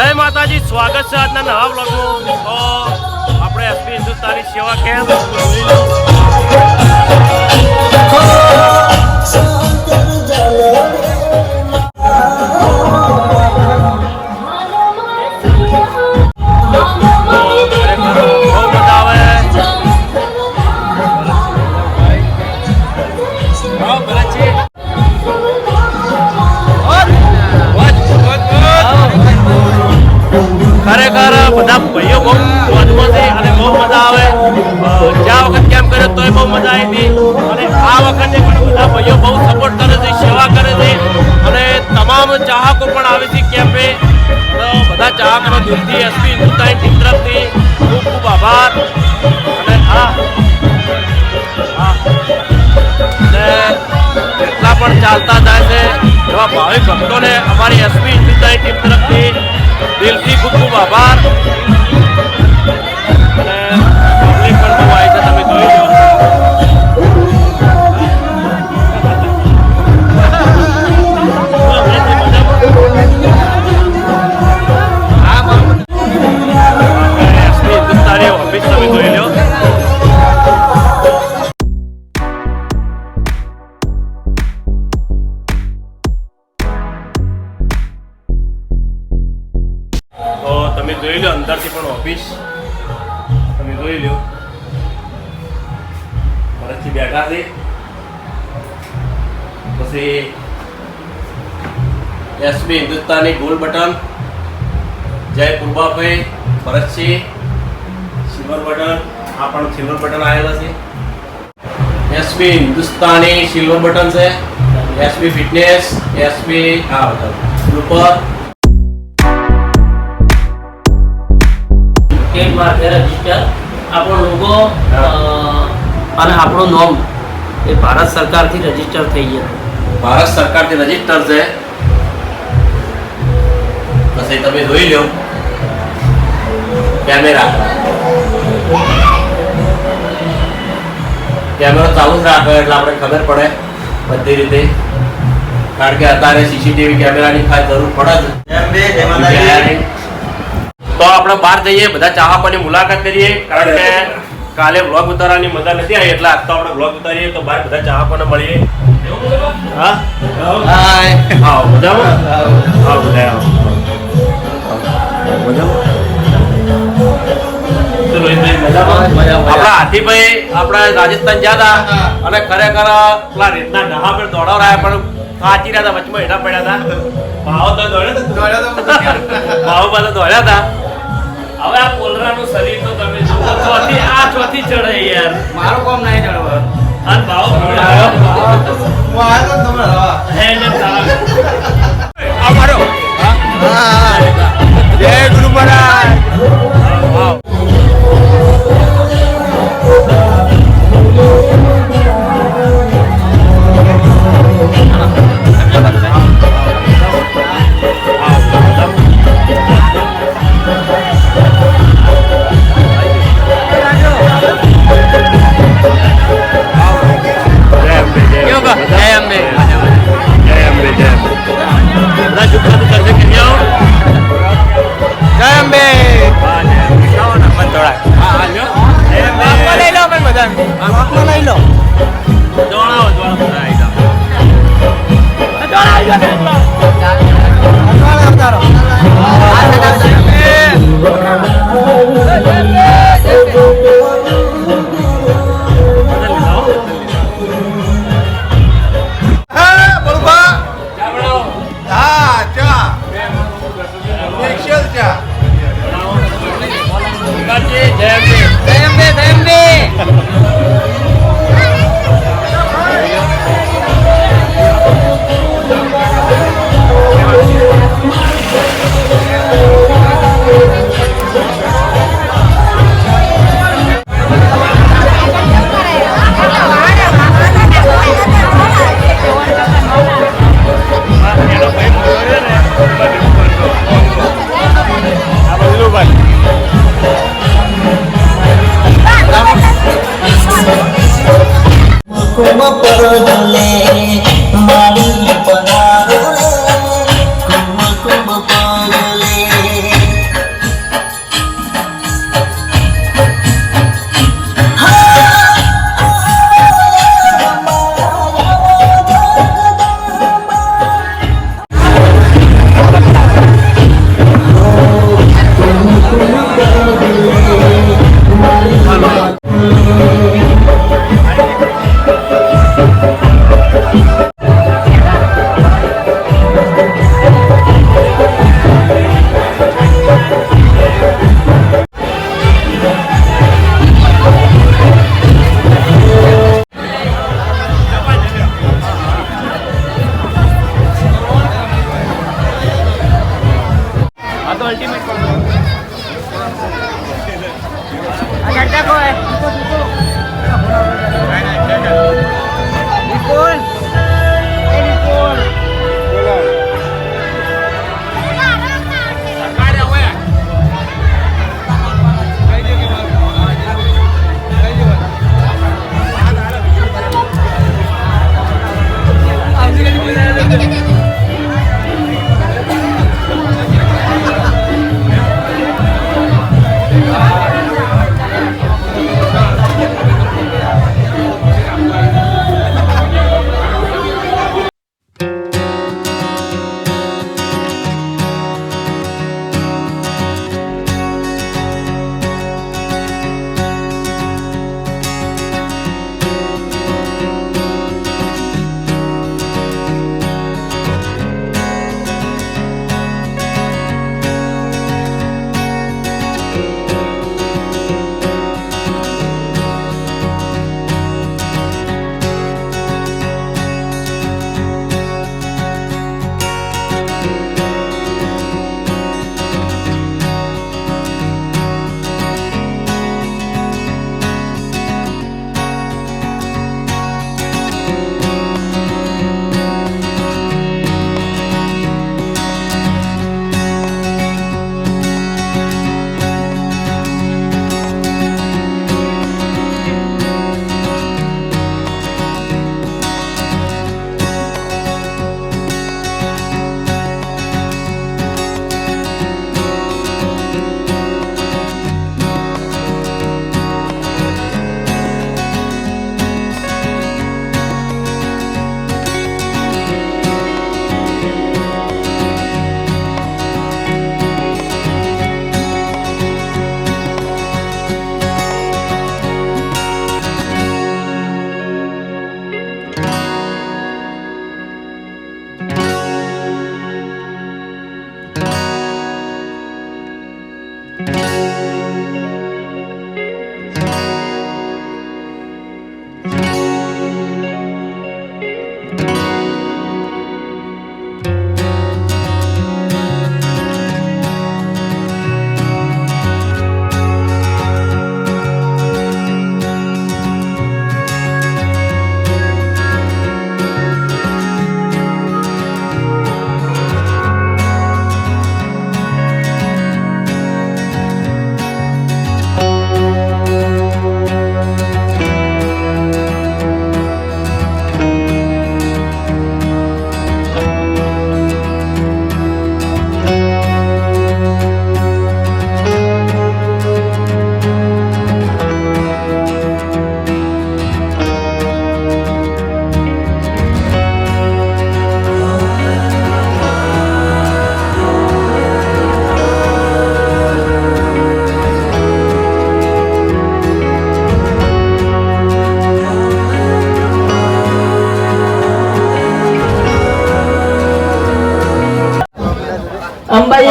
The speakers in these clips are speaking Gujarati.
જય માતાજી સ્વાગત છે આજના નવા બ્લોગનું તો આપણે એસપી હિન્દુસ્તાની સેવા કેમ્પ. બધા ભાઈઓ બહુ મોજમાં છે અને બહુ મજા આવે. જ્યાં વખત કેમ્પ કર્યો તોય બહુ મજા આવી હતી. અને આ વખતે પણ બધા ભાઈઓ બહુ સપોર્ટ કરે છે, સેવા કરે છે. અને તમામ ચાહકો પણ આવે છે કેમ્પે. બધા ચાહકોનો દિલથી એસપી હિન્દુસ્તાની ટીમ તરફથી ખૂબ ખૂબ આભાર. અને હા હા. જેટલા પણ ચાલતા જાય છે એવા ભાવિક ભક્તોને અમારી એસપી હિન્દુસ્તાની ટીમ તરફથી દિલથી ખૂબ ખૂબ આભાર. ભરતજી બેઠા છે. પછી એસબી હિન્દુસ્તાની ગોલ બટન જય પૂર્વાભાઈ ભરતસિંહ સિલ્વર બટન આ પણ સિલ્વર બટન આવેલા છે. એસબી હિન્દુસ્તાની સિલ્વર બટન છે. એસબી ફિટનેસ એસબી આ બટન. ઉપર. સ્ટેટ માર્કે રજિસ્ટર આપણો લોગો અને આપણું નોમ એ ભારત સરકારથી રજિસ્ટર થઈ ગયું. ભારત સરકારથી રજિસ્ટર છે. પછી તમે જોઈ લો કેમેરા. કેમેરો ચાલુ જ રાખે એટલે આપણે ખબર પડે બધી રીતે. કારણ કે અત્યારે સીસીટીવી કેમેરાની ખાસ જરૂર પડે જ. તો આપણે બહાર જઈએ બધા ચાહકોની મુલાકાત કરીએ. કારણ કે કાલે બ્લોગ ઉતારવાની મજા નથી આવી એટલે આજ તો આપણે બ્લોગ ઉતારીએ તો બહાર બધા ચાહકોને મળીએ. હા? આવો મજામાં? આવો બધા આવો. મજામાં? શું રોહિતભાઈ મજામાં. આપણા હાથીભાઈ આપણા રાજસ્થાન ગયા હતા અને ખરેખર પેલા રેતના ડહા પર દોડાવરાયા પણ કાચી રહ્યા હતા વચમાં હેઠા પડ્યા હતા. ભાવ તો દોડ્યા હતા ભાવ બધા દોડ્યા હતા. હવે આ કોલરાનું શરીર તો તમે જુઓ ચોથી આ ચોથી ચડે યાર મારું કામ નહીં ચડવા અને ભાવ હે ને તારા જય અંબે. જય અંબે જય અંબે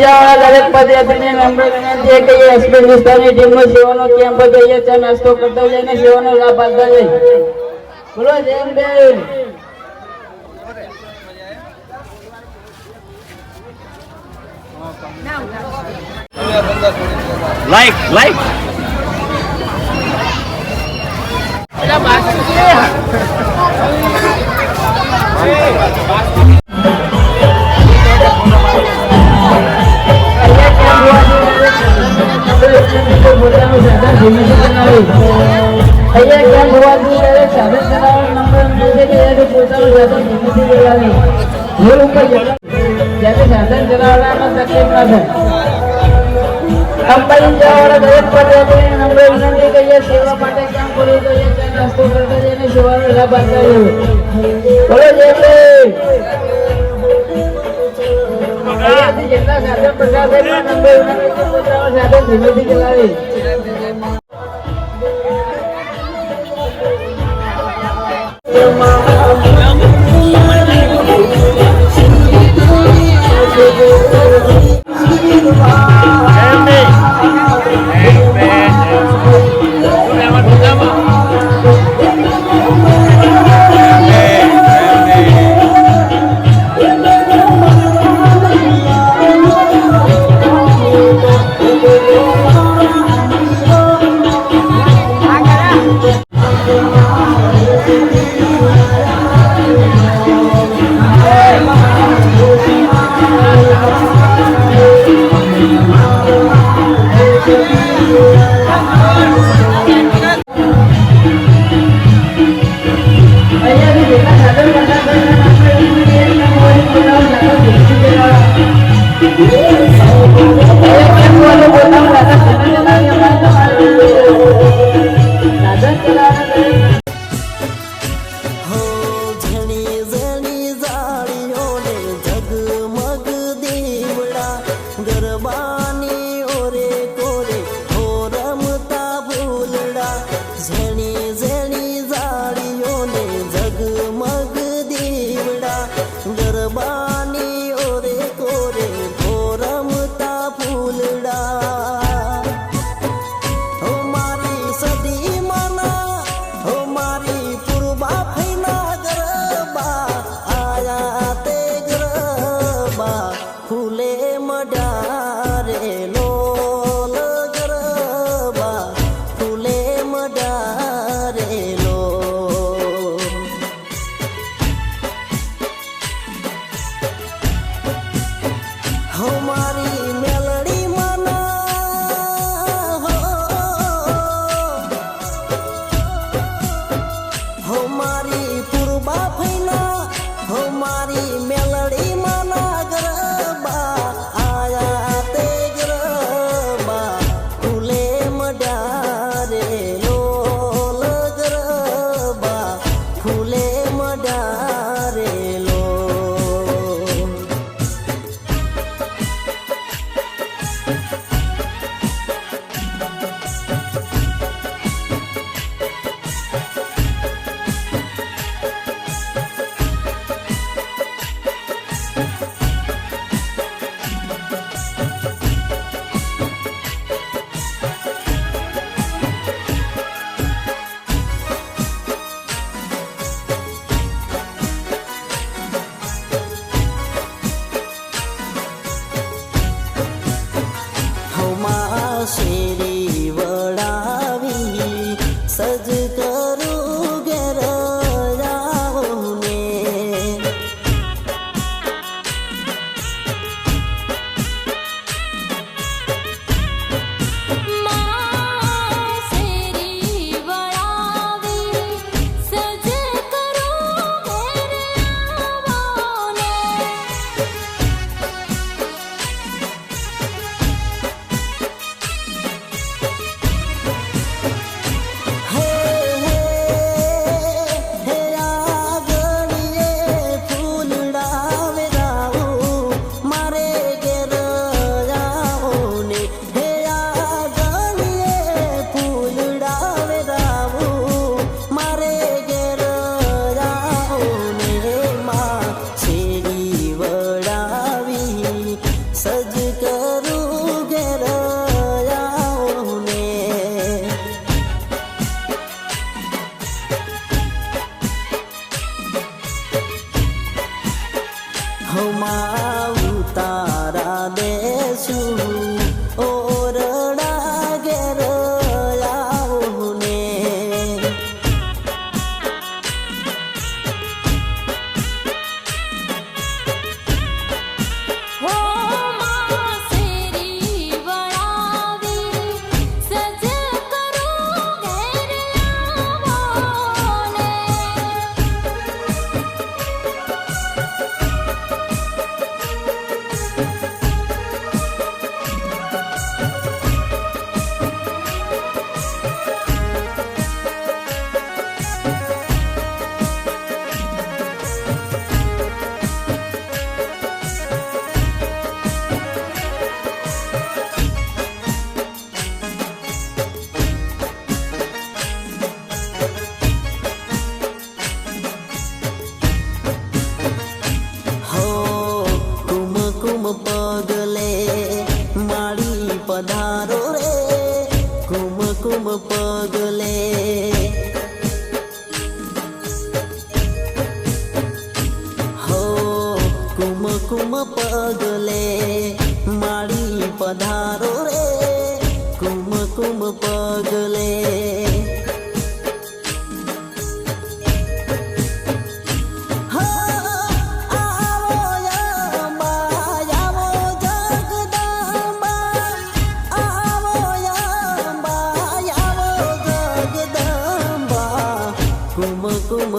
જવાના દરેક પદયાત્રીને નમ્ર વિનંતી છે કહીએ એ એસપી વિસ્તારની ટીમનો સેવાનો કેમ્પ જઈએ છે નાસ્તો કરતો જઈને સેવાનો લાભ આપતા જઈએ બોલો જય અંબે. લાઈક લાઈક સાધન ચલાવવામાં તકલીફ અંબાજી જવાવાળા દરેક લાભ આપતા જેટલા ધીમેથી ચલાવે Bye. mind.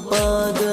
કુમ